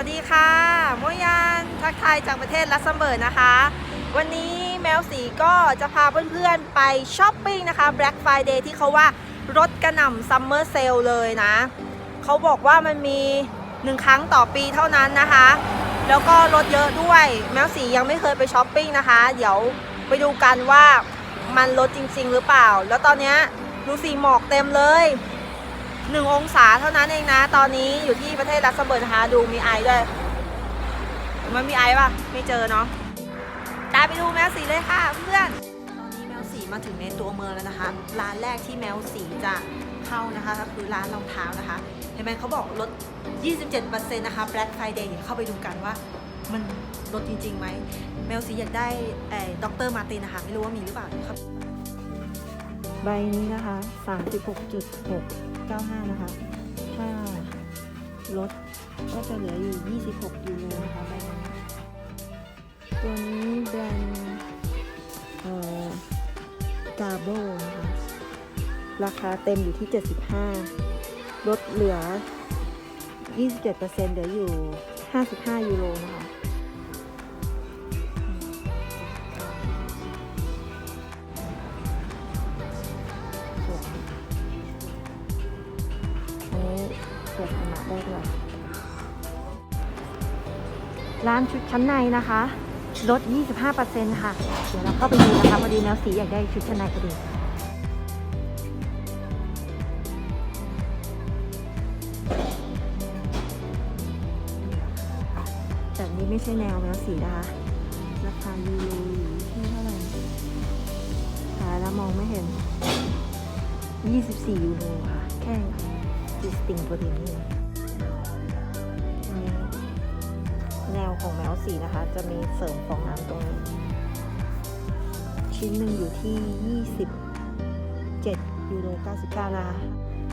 วัสดีค่ะโมยานทักทายจากประเทศลักเซมเบิร์กนะคะ วันนี้แมวสีก็จะพาเพื่อนๆไปช้อปปิ้งนะคะ Black Friday ที่เขาว่ารถกระหน่ำซัมเมอร์เซลเลยนะ เขาบอกว่ามันมีหนึ่งครั้งต่อปีเท่านั้นนะคะ แล้วก็รถเยอะด้วย แมวสียังไม่เคยไปช้อปปิ้งนะคะ เดี๋ยวไปดูกันว่ามันลดจริง ๆ หรือเปล่า แล้วตอนนี้ดูสีหมอกเต็มเลย หนึ่งองศาเท่านั้นเองนะ ตอนนี้อยู่ที่ประเทศลักเซมเบิร์กนะคะดูมีไอด้วย มันมีไอป่ะ ไม่เจอเนาะตามไปดูแมวสีเลยค่ะเพื่อน ตอนนี้แมวสีมาถึงในตัวเมืองแล้วนะคะ ร้านแรกที่แมวสีจะเข้านะคะก็คือร้านรองเท้านะคะ เห็นไหมเขาบอกลด 27%นะคะ Black Friday เดี๋ยวเข้าไปดูกันว่ามันลดจริงๆไหม แมวสีอยากได้ด็อกเตอร์มาตินนะคะ ไม่รู้ว่ามีหรือเปล่าครับ บนี้นะคะ 36.695 นะคะ ถ้าลดก็จะเหลืออยู่ 26ยูโรนะคะใบนี้ตัวนี้แบรนด์เอ่อกาโบนะคะ ราคาเต็มอยู่ที่ 75 ลดเหลือ 27%เหลืออยู่ 55 ยูโรนะคะ เปิดขนาดได้ด้วย ร้านชุดชั้นในนะคะ ลด 25%ค่ะ เดี๋ยวเราเข้าไปดูนะคะพอดีแมวสีอยากได้ชุดชั้นในพอดีแต่นี้ไม่ใช่แนวแมวสีนะคะ ราคายูโรอยู่ที่เท่าไหร่หาแล้วมองไม่เห็น 24ยูโรค่ะ แค่ ดิสติงพอดีนี่อันนี้แนวของแมวสีนะคะ จะมีเสริมฟองน้ำตรงนี้ ชิ้นหนึ่งอยู่ที่ 27 ยูโร 99 นะคะ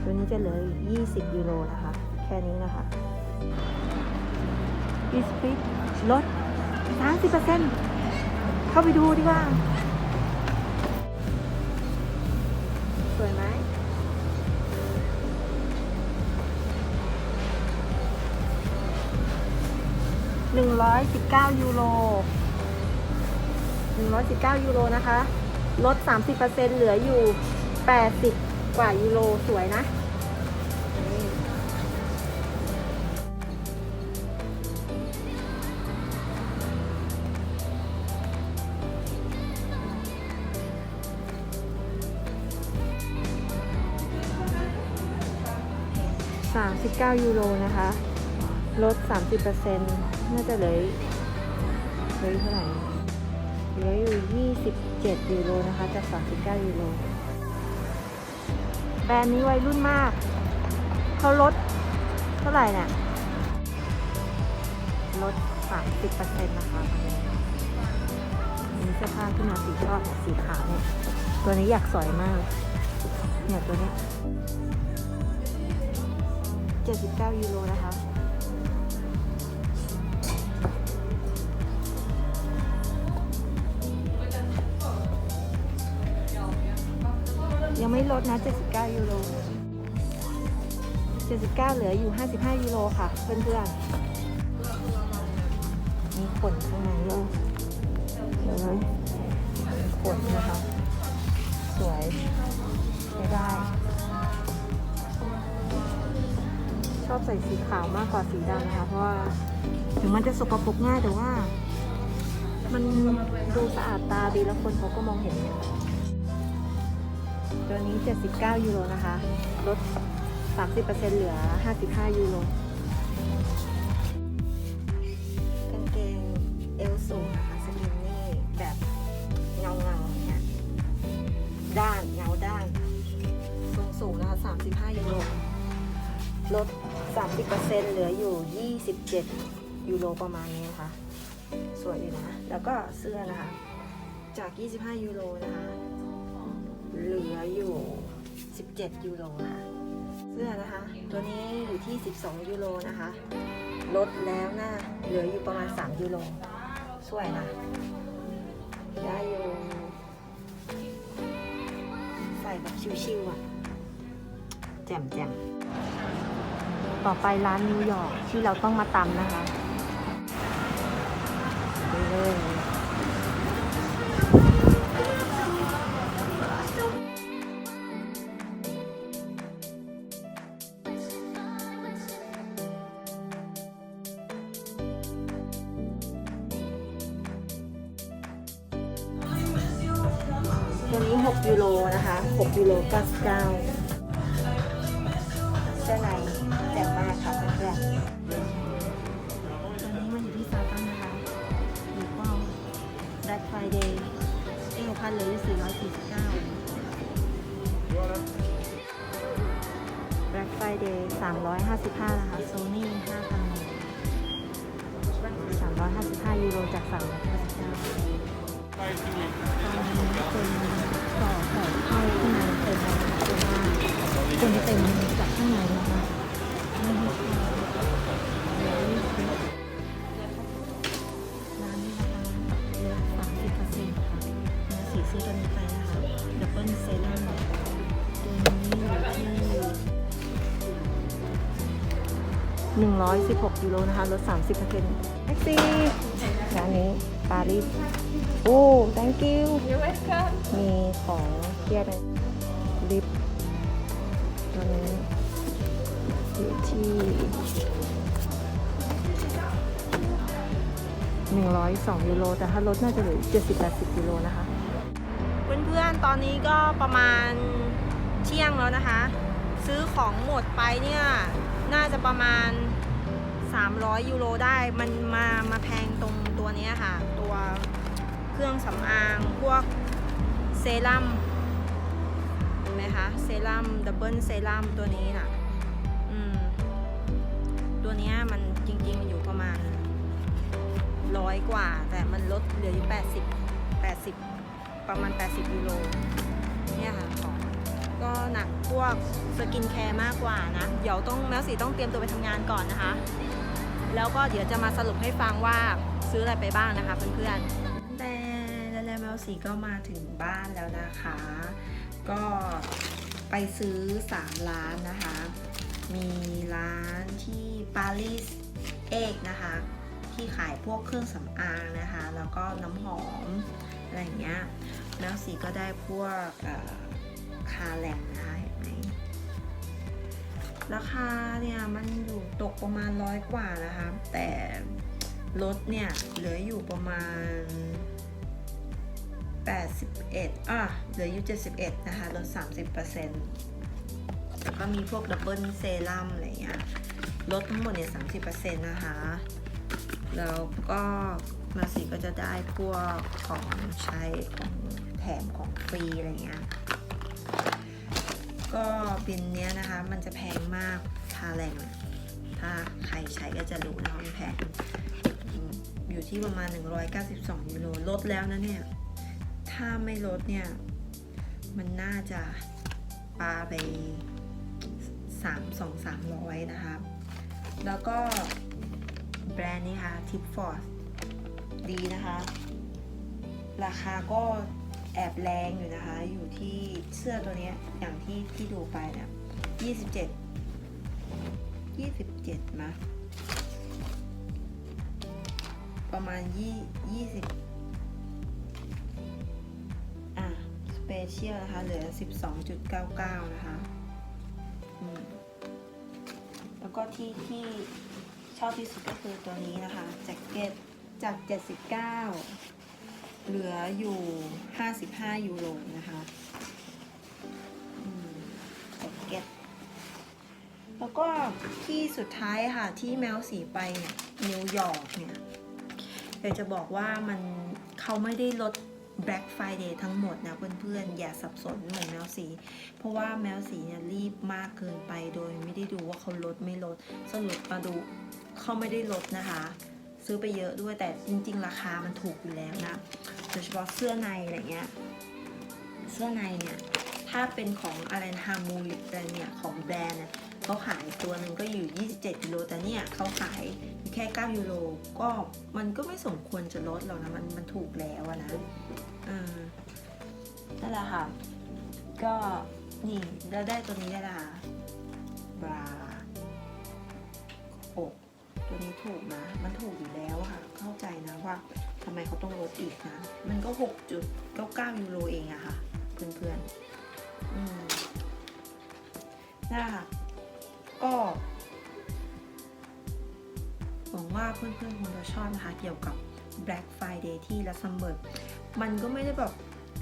ตัวนี้จะเหลือ 20 ยูโรนะคะ แค่นี้นะคะดิสปิกลด 30%เข้าไปดูดีกว่า สวยไหม หนึ่งร้อยสิบเก้ายูโรหนึ่งร้อยสิบเก้ายูโรนะคะ ลดสามสิบเปอร์เซ็นเหลืออยู่แปดสิบกว่ายูโร สวยนะสามสิบเก้ายูโรนะคะ ลด 30%น่ น่าจะเหลือเหลืออยู่เท่าไหร่เหลืออยู่ 27 ยูโรนะคะจาก39 ยูโรแบรนด์นี้วัยรุ่นมาก เขาลดเท่าไหร่เนี่ยลด 30%นะคะตอนนี้มีเสื้อผ้าที่มาสีชอบสีขาวเนี่ย ตัวนี้อยากสอยมาก เนี่ยตัวนี้ 79 ยูโรนะคะ ลดนะ 79 ยูโร 79 เหลืออยู่ 55 ยูโรค่ะ เพื่อนๆ มีขนข้างในด้วยเห็นไหมมีขนนะคะ สวยไม่ได้ ชอบใส่สีขาวมากกว่าสีดำนะคะ เพราะว่าถึงมันจะสกปรกง่ายแต่ว่า มันดูสะอาดตาดีแล้วคนเขาก็มองเห็นเนี่ย ตัวนี้ 79 ยูโรนะคะ ลด 30%เหลือ 55 ยูโรกางเกงเอวสูงนะคะสกินนี่แบบเงาเงาเนี่ยด้านเงาด้านทรงสูงนะคะ 35 ยูโรลด 30%เหลืออยู่ 27 ยูโรประมาณนี้นะคะ สวยอยู่นะ แล้วก็เสื้อนะคะ จาก 25 ยูโรนะคะ เหลืออยู่ 17 ยูโรค่ะ เสื้อนะคะ ตัวนี้อยู่ที่ 12 ยูโรนะคะ ลดแล้วนะเหลืออยู่ประมาณ 3 ยูโรสวยนะ ได้อยู่ใส่แบบชิวๆอะ แจ่มๆต่อไปร้านนิวยอร์กที่เราต้องมาตำนะคะไปเลย 6ยูโรนะคะ6ยูโร99เสื้อในแจ่มมากค่ะเพื่อนๆตอนนี้มันอยู่ที่ซาตันนะคะหรือว่า Black Friday เอ้หกพันเลย449 Black Friday 355 นะคะ Sony 5,000 355 ยูโรจาก359 คนต่อแถวเข้าในเต็มนะคะเพราะว่าคนเต็มจากข้างในนะคะร้านนี้นะคะลดสามสิบเปอร์เซ็นต์ค่ะมาสีซื้อตัวนี้ไปนะคะดับเบิลเซรั่มตัวนี้อยู่ที่หนึ่งร้อยสิบหกยูโรนะคะลดสามสิบเปอร์เซ็นต์แท็กซี่ร้านนี้ ปารีสโอ้ thank you You're welcome. มีของเทียบเลยลิปตัวนี้อยู่ที่หนึ่งร้อยสองยูโร แต่ถ้ารถน่าจะเหลือเจ็ดสิบแปดสิบยูโรนะคะ เพื่อนๆ ตอนนี้ก็ประมาณเที่ยงแล้วนะคะ ซื้อของหมดไปเนี่ย น่าจะประมาณ 300 ยูโรได้ มันมามาแพงตรงตัวเนี้ยค่ะตัว เครื่องสำอางพวกเซรั่มเห็นไหมคะเซรั่มดับเบิลเซรั่มตัวนี้น่ะอืมตัวนี้มันจริงๆมันอยู่ประมาณร้อยกว่า แต่มันลดเหลืออยู่80 80 ประมาณ 80ยูโรเนี่ยค่ะของก็หนักพวกสกินแคร์มากกว่านะ เดี๋ยวต้องแมวสีต้องเตรียมตัวไปทำงานก่อนนะคะ แล้วก็เดี๋ยวจะมาสรุปให้ฟังว่า ซื้ออะไรไปบ้างนะคะเพื่อนๆแต่แล้วแมวสีก็มาถึงบ้านแล้วนะคะ ก็ไปซื้อ 3 ร้านนะคะ มีร้านที่ปารีสเอกนะคะที่ขายพวกเครื่องสำอางนะคะ แล้วก็น้ำหอม อะไรอย่างเงี้ยแมวสีก็ได้พวกคาแลมนะคะเห็นไหมราคาเนี่ยมันอยู่ตกประมาณร้อยกว่านะคะ แต่ ลดเนี่ยเหลืออยู่ประมาณ 81อะเหลืออยู่ 71 นะคะ ลด 30%แล้วก็มีพวกดับเบิลเซรั่มอะไรเงี้ย ลดทั้งหมดเนี่ย 30%นะคะ แล้วก็มาสีก็จะได้พวกของใช้ของแถมของฟรีอะไรเงี้ย ก็บินเนี้ยนะคะ มันจะแพงมากทาแรงถ้าใครใช้ก็จะรู้นะคะมันแพง อยู่ที่ประมาณ 192ยูโรลดแล้วนะเนี่ย ถ้าไม่ลดเนี่ย มันน่าจะปาไป 3 2 300 นะคะแล้วก็แบรนด์นี้ค่ะทิปฟอร์ดดีนะคะ ราคาก็แอบแรงอยู่นะคะ อยู่ที่เสื้อตัวนี้อย่างที่ที่ดูไปเนี่ยยี่ยี่สิบเจ็ดมา ประมาณยี่ยี่สิบอะสเปเชียลนะคะ เหลือสิบสองจุดเก้าเก้านะคะแล้วก็ที่ที่ชอบที่สุดก็คือตัวนี้นะคะแจ็คเก็ตจากเจ็ดสิบเหลืออยู่ 55 ยูโรนะคะแจ็คเก็ต แล้วก็ที่สุดท้ายค่ะที่แมวสีไปเนี่ยนิวยอร์กเนี่ย อยากจะบอกว่ามันเขาไม่ได้ลด Black Friday ทั้งหมดนะเพื่อนๆ อย่าสับสนเหมือนแมวสี เพราะว่าแมวสีเนี่ยรีบมากเกินไปโดยไม่ได้ดูว่าเขาลดไม่ลด สรุปมาดูเขาไม่ได้ลดนะคะ ซื้อไปเยอะด้วยแต่จริง ๆ ราคามันถูกอยู่แล้วนะโดยเฉพาะเสื้อในอะไรเงี้ยเสื้อในเนี่ย ถ้าเป็นของอะไรฮามูลิอะไรเนี่ยของแบรนด์เนี่ย เขาขายตัวหนึ่งก็อยู่ 27ยูโรแต่เนี่ยเขาขายแค่ 9 ยูโรก็มันก็ไม่สมควรจะลดหรอกนะ มันมันถูกแล้วนะอ่านั่นแหละค่ะ ก็นี่แล้วได้ตัวนี้ได้ละบราตัวนี้ถูกนะ มันถูกอยู่แล้วค่ะ เข้าใจนะว่าทำไมเขาต้องลดอีกนะ มันก็ 6.99 ยูโรเองอะค่ะ เพื่อนๆ อืมนั่นแหละค่ะ ก็หวังว่าเพื่อนๆคงจะชอบนะคะเกี่ยวกับ Black Friday ที่ลักเซมเบิร์กมันก็ไม่ได้แบบ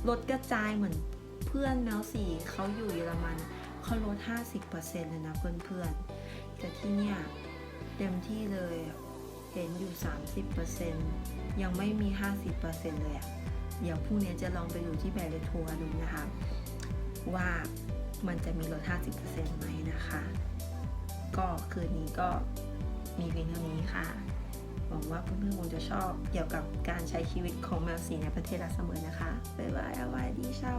ลดกระจายเหมือนเพื่อนแมวสีเขาอยู่เยอรมันเขาลด 50%เลยนะเพื่อนๆ แต่ที่เนี่ยเต็มที่เลยเห็นอยู่ 30%ยังไม่มี 50%เลยอะเดี๋ยวพรุ่งนี้จะลองไปดูที่แบรนด์ทัวร์ดูนะคะ ว่ามันจะมีลด 50%ไหมนะคะ ก็คืนนี้ก็มีเพียงเท่านี้ค่ะ หวังว่าเพื่อนๆคงจะชอบเกี่ยวกับการใช้ชีวิตของแมวสีในประเทศลาเสมอนะคะบ๊ายบายอวายดีเช้า